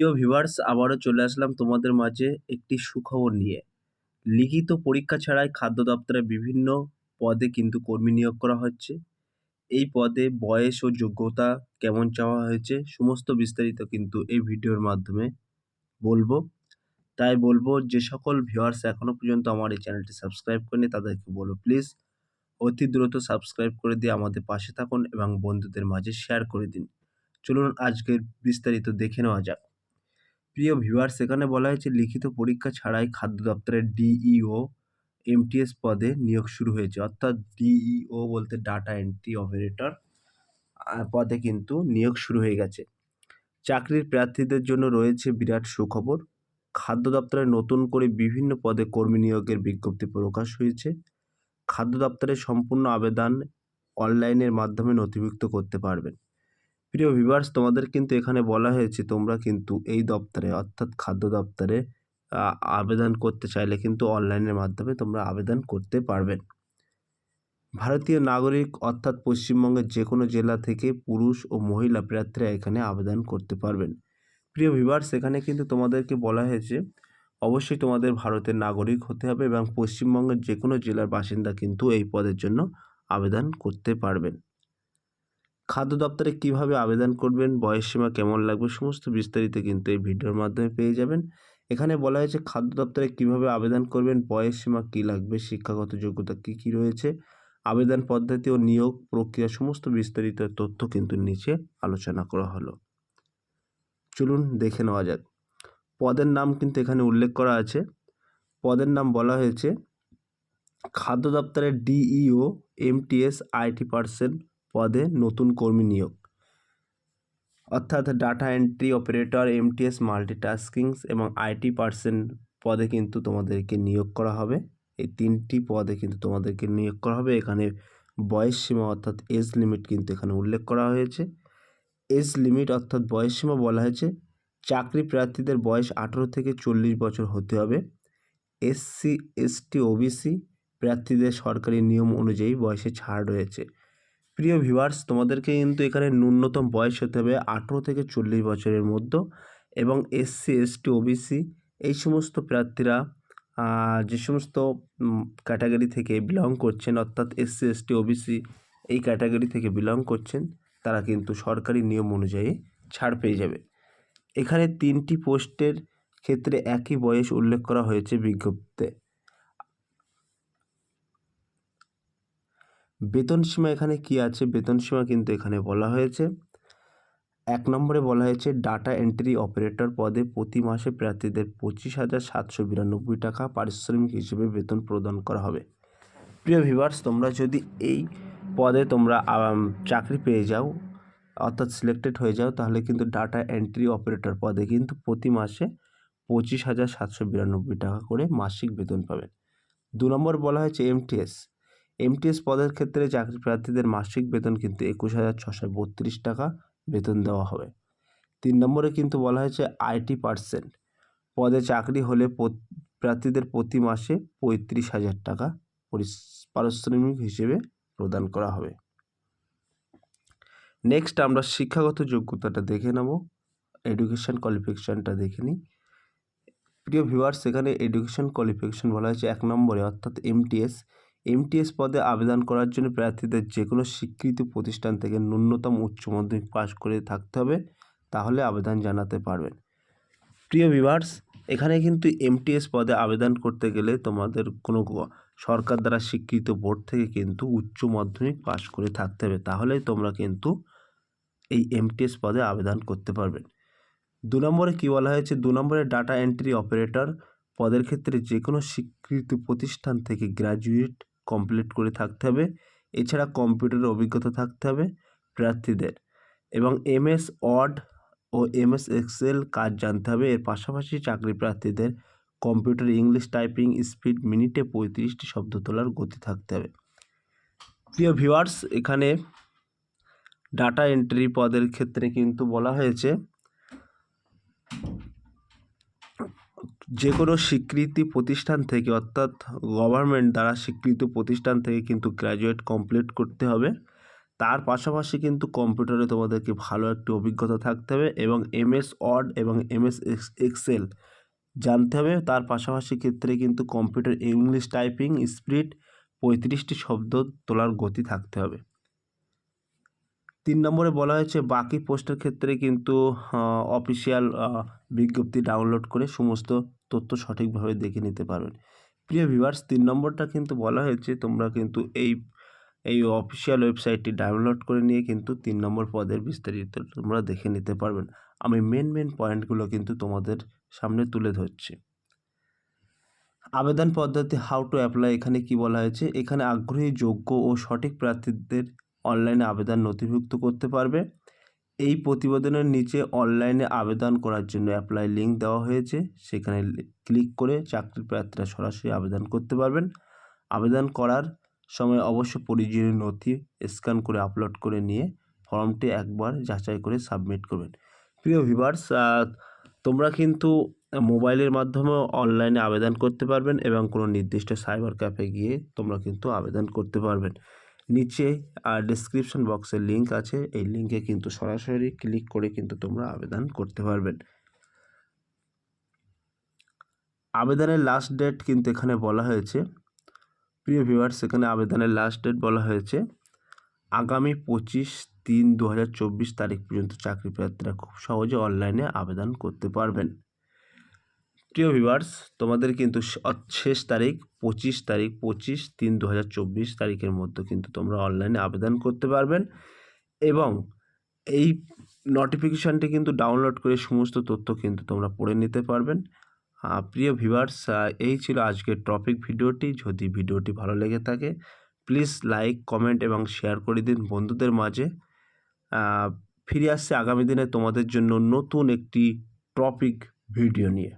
প্রিয় ভিউয়ার্স আবারও চলে আসলাম তোমাদের মাঝে একটি সুখবর নিয়ে। লিখিত পরীক্ষা ছাড়াই খাদ্য দপ্তরে বিভিন্ন পদে কিন্তু কর্মী নিয়োগ করা হচ্ছে। এই পদে বয়স ও যোগ্যতা কেমন চাওয়া হয়েছে সমস্ত বিস্তারিত কিন্তু এই ভিডিওর মাধ্যমে বলব। তাই বলব যে সকল ভিউয়ার্স এখনও পর্যন্ত আমার এই চ্যানেলটি সাবস্ক্রাইব করেনি, তাদেরকে বলব প্লিজ অতি দ্রুত সাবস্ক্রাইব করে দিয়ে আমাদের পাশে থাকুন এবং বন্ধুদের মাঝে শেয়ার করে দিন। চলুন আজকের বিস্তারিত দেখে নেওয়া যাক। প্রিয় ভিউয়ার্স সেখানে বলা হয়েছে লিখিত পরীক্ষা ছাড়াই খাদ্য দপ্তরের ডিইও এমটিএস পদে নিয়োগ শুরু হয়েছে। অর্থাৎ ডিইও বলতে ডাটা এন্ট্রি অপারেটর পদে কিন্তু নিয়োগ শুরু হয়ে গেছে। চাকরির প্রার্থীদের জন্য রয়েছে বিরাট সুখবর। খাদ্য দপ্তরে নতুন করে বিভিন্ন পদে কর্মী নিয়োগের বিজ্ঞপ্তি প্রকাশ হয়েছে। খাদ্য দপ্তরের সম্পূর্ণ আবেদন অনলাইনের মাধ্যমে নথিভুক্ত করতে পারবেন। প্রিয় ভিভার্স তোমাদের কিন্তু এখানে বলা হয়েছে তোমরা কিন্তু এই দপ্তরে, অর্থাৎ খাদ্য দপ্তরে আবেদন করতে চাইলে কিন্তু অনলাইনের মাধ্যমে তোমরা আবেদন করতে পারবেন ভারতীয় নাগরিক, অর্থাৎ পশ্চিমবঙ্গের যে কোনো জেলা থেকে পুরুষ ও মহিলা প্রার্থীরা এখানে আবেদন করতে পারবেন। প্রিয় ভিভার্স এখানে কিন্তু তোমাদেরকে বলা হয়েছে, অবশ্যই তোমাদের ভারতের নাগরিক হতে হবে এবং পশ্চিমবঙ্গের যে কোনো জেলার বাসিন্দা কিন্তু এই পদের জন্য আবেদন করতে পারবেন। খাদ্য দপ্তরে কীভাবে আবেদন করবেন বয়সসীমা কেমন লাগবে, সমস্ত বিস্তারিত কিন্তু এই ভিডিওর মাধ্যমে পেয়ে যাবেন। এখানে বলা হয়েছে খাদ্য দপ্তরে কীভাবে আবেদন করবেন বয়সসীমা কী লাগবে, শিক্ষাগত যোগ্যতা কী কী রয়েছে, আবেদন পদ্ধতি ও নিয়োগ প্রক্রিয়া সমস্ত বিস্তারিত তথ্য কিন্তু নিচে আলোচনা করা হলো। চলুন দেখে নেওয়া যাক। পদের নাম কিন্তু এখানে উল্লেখ করা আছে। পদের নাম বলা হয়েছে, খাদ্য দপ্তরের ডিইও, এমটিএস, আইটি পার্সেন্ট পদে নতুন কর্মী নিয়োগ। অর্থাৎ data entry operator, MTS, multitaskings এবং আইটি পার্সন পদে কিন্তু তোমাদেরকে নিয়োগ করা হবে। এই তিনটি পদে কিন্তু তোমাদেরকে নিয়োগ করা হবে। এখানে বয়স সীমা অর্থাৎ এজ লিমিট কিন্তু এখানে উল্লেখ করা হয়েছে। এজ লিমিট অর্থাৎ বয়স সীমা বলা হয়েছে। চাকরি প্রার্থীদের বয়স আঠেরো থেকে চল্লিশ বছর হতে হবে। এসসি, এসটি, ওবিসি প্রার্থীদের সরকারি নিয়ম অনুযায়ী বয়সে ছাড় রয়েছে। প্রিয় ভিউয়ার্স, তোমাদেরকে কিন্তু এখানে ন্যূনতম বয়স হতে হবে আঠেরো থেকে চল্লিশ বছরের মধ্যে এবং এসসি, এসটি, ওবিসি এই সমস্ত প্রার্থীরা যে সমস্ত ক্যাটাগরি থেকে বিলং করছেন, অর্থাৎ এসসি, এসটি, ওবিসি এই ক্যাটাগরি থেকে বিলং করছেন, তারা কিন্তু সরকারি নিয়ম অনুযায়ী ছাড় পেয়ে যাবে। এখানে তিনটি পোস্টের ক্ষেত্রে একই বয়স উল্লেখ করা হয়েছে বিজ্ঞপ্তিতে। বেতন সীমা এখানে কি আছে? বেতন সীমা কিন্তু এখানে বলা হয়েছে। এক নম্বরে বলা হয়েছে, ডাটা এন্ট্রি অপারেটর পদে প্রতি মাসে প্রার্থীদের পঁচিশ হাজার সাতশো বিরানব্বই টাকা পারিশ্রমিক হিসেবে বেতন প্রদান করা হবে। প্রিয় ভিভার্স তোমরা যদি এই পদে তোমরা চাকরি পেয়ে যাও, অর্থাৎ সিলেক্টেড হয়ে যাও, তাহলে কিন্তু ডাটা এন্ট্রি অপারেটর পদে কিন্তু প্রতি মাসে পঁচিশ হাজার সাতশো বিরানব্বই টাকা করে মাসিক বেতন পাবেন। দু নম্বর বলা হয়েছে এমটিএস এমটিএস পদের ক্ষেত্রে চাকরি প্রার্থীদের মাসিক বেতন কিন্তু একুশ হাজার ছশো বত্রিশ টাকা বেতন দেওয়া হবে। তিন নম্বরে কিন্তু বলা হয়েছে আইটি পার্সেন্ট। পদে চাকরি হলে প্রার্থীদের প্রতি মাসে পঁয়ত্রিশ হাজার টাকা পারিশ্রমিক হিসেবে প্রদান করা হবে। নেক্সট আমরা শিক্ষাগত যোগ্যতাটা দেখে নেব। এডুকেশান কোয়ালিফিকেশানটা দেখে নিই। প্রিয় ভিউয়ার্স সেখানে এডুকেশান কোয়ালিফিকেশান বলা হয়েছে এক নম্বরে, অর্থাৎ এমটিএস এমটিএস পদে আবেদন করার জন্য প্রার্থীদের যে কোনো স্বীকৃত প্রতিষ্ঠান থেকে ন্যূনতম উচ্চ মাধ্যমিক পাশ করে থাকতে হবে, তাহলে আবেদন জানাতে পারবেন। প্রিয় ভিভার্স এখানে কিন্তু এমটিএস পদে আবেদন করতে গেলে তোমাদের কোনো সরকার দ্বারা স্বীকৃত বোর্ড থেকে কিন্তু উচ্চ মাধ্যমিক পাশ করে থাকতে হবে তাহলেই তোমরা কিন্তু এই এমটিএস পদে আবেদন করতে পারবেন দু নম্বরে কী বলা হয়েছে? দু নম্বরে ডাটা এন্ট্রি অপারেটর পদের ক্ষেত্রে যে কোনো স্বীকৃত প্রতিষ্ঠান থেকে গ্র্যাজুয়েট কমপ্লিট করে থাকতে হবে। এছাড়া কম্পিউটারের অভিজ্ঞতা থাকতে হবে প্রার্থীদের। এবং এমএস ওয়ার্ড ও এমএস এক্সেল কাজ জানতে হবে। এর পাশাপাশি চাকরি প্রার্থীদের কম্পিউটার ইংলিশ টাইপিং স্পিড মিনিটে পঁয়ত্রিশটি শব্দ তোলার গতি থাকতে হবে। প্রিয় ভিউয়ার্স এখানে ডাটা এন্ট্রি পদের ক্ষেত্রে কিন্তু বলা হয়েছে যে কোনো স্বীকৃতি প্রতিষ্ঠান থেকে, অর্থাৎ গভর্নমেন্ট দ্বারা স্বীকৃত প্রতিষ্ঠান থেকে কিন্তু গ্র্যাজুয়েট কমপ্লিট করতে হবে। তার পাশাপাশি কিন্তু কম্পিউটারে তোমাদেরকে ভালো একটি অভিজ্ঞতা থাকতে হবে এবং এমএস ওয়ার্ড এবং এমএস এক্সেল জানতে হবে। তার পাশাপাশি ক্ষেত্রে কিন্তু কম্পিউটার ইংলিশ টাইপিং স্পিড পঁয়ত্রিশটি শব্দ তোলার গতি থাকতে হবে। তিন নম্বরে বলা হয়েছে, বাকি পোস্টের ক্ষেত্রে কিন্তু অফিসিয়াল বিজ্ঞপ্তি ডাউনলোড করে সমস্ত তথ্য সঠিকভাবে দেখে নিতে পারবেন প্রিয় ভিউয়ার্স তিন নম্বরটা কিন্তু বলা হয়েছে, তোমরা কিন্তু এই এই অফিসিয়াল ওয়েবসাইটটি ডাউনলোড করে নিয়ে কিন্তু তিন নম্বর পদের বিস্তারিত তোমরা দেখে নিতে পারবেন আমি মেন মেন পয়েন্টগুলো কিন্তু তোমাদের সামনে তুলে ধরছি। আবেদন পদ্ধতি হাউ টু অ্যাপ্লাই এখানে কি বলা হয়েছে? এখানে আগ্রহী, যোগ্য ও সঠিক প্রার্থীদের অনলাইনে আবেদন নথিভুক্ত করতে পারবে। এই প্রতিবেদনের নিচে অনলাইনে আবেদন করার জন্য অ্যাপ্লাই লিঙ্ক দেওয়া হয়েছে। সেখানে ক্লিক করে চাকরির প্রার্থীরা সরাসরি আবেদন করতে পারবেন। আবেদন করার সময় অবশ্য প্রয়োজনীয় নথি স্ক্যান করে আপলোড করে নিয়ে ফর্মটি একবার যাচাই করে সাবমিট করবেন। প্রিয় ভিভার্স তোমরা কিন্তু মোবাইলের মাধ্যমেও অনলাইনে আবেদন করতে পারবেন এবং কোনো নির্দিষ্ট সাইবার ক্যাফে গিয়ে তোমরা কিন্তু আবেদন করতে পারবেন। নিচে আর ডিসক্রিপশন বক্সে লিঙ্ক আছে। এই লিঙ্কে কিন্তু সরাসরি ক্লিক করে কিন্তু তোমরা আবেদন করতে পারবেন আবেদনের লাস্ট ডেট কিন্তু এখানে বলা হয়েছে। প্রিয় ভিউয়ার্স এখানে আবেদনের লাস্ট ডেট বলা হয়েছে। আগামী পঁচিশ তিন দু তারিখ পর্যন্ত চাকরি প্রার্থীরা খুব সহজে অনলাইনে আবেদন করতে পারবেন। প্রিয় ভিউয়ার্স, তোমাদের কিন্তু শেষ তারিখ পঁচিশ তারিখ পঁচিশ তিন দু তারিখের মধ্যে কিন্তু তোমরা অনলাইনে আবেদন করতে পারবেন এবং এই নোটিফিকেশানটি কিন্তু ডাউনলোড করে সমস্ত তথ্য কিন্তু তোমরা পড়ে নিতে পারবেন। প্রিয় ভিউয়ার্স এই ছিল আজকের টপিক ভিডিওটি। যদি ভিডিওটি ভালো লেগে থাকে প্লিজ লাইক কমেন্ট এবং শেয়ার করে দিন বন্ধুদের মাঝে। ফিরে আসছে আগামী দিনে তোমাদের জন্য নতুন একটি টপিক ভিডিও নিয়ে।